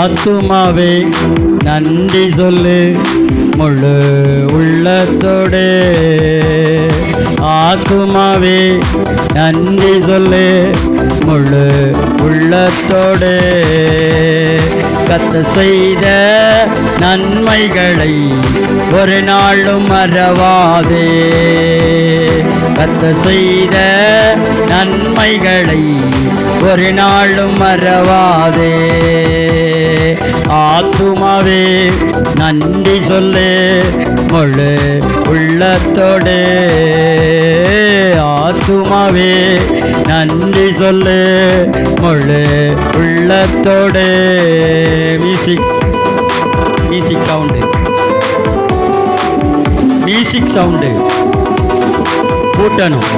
ஆத்துமாவே நன்றி சொல்லு முழு உள்ளத்தோடு. ஆத்துமாவே நன்றி சொல்லு முழு உள்ளத்தோடு. கத்த செய்த நன்மைகளை ஒரு நாளும் மறவாதே. கத்த செய்த நன்மைகளை ஒரு நாளும் மறவாதே. ஆத்துமாவே நன்றி சொல்லு முழு உள்ளத்தோடு. ஆத்துமாவே நன்றி சொல்லு முழு உள்ளத்தோடு. Music music sound music sound கூட்டணும்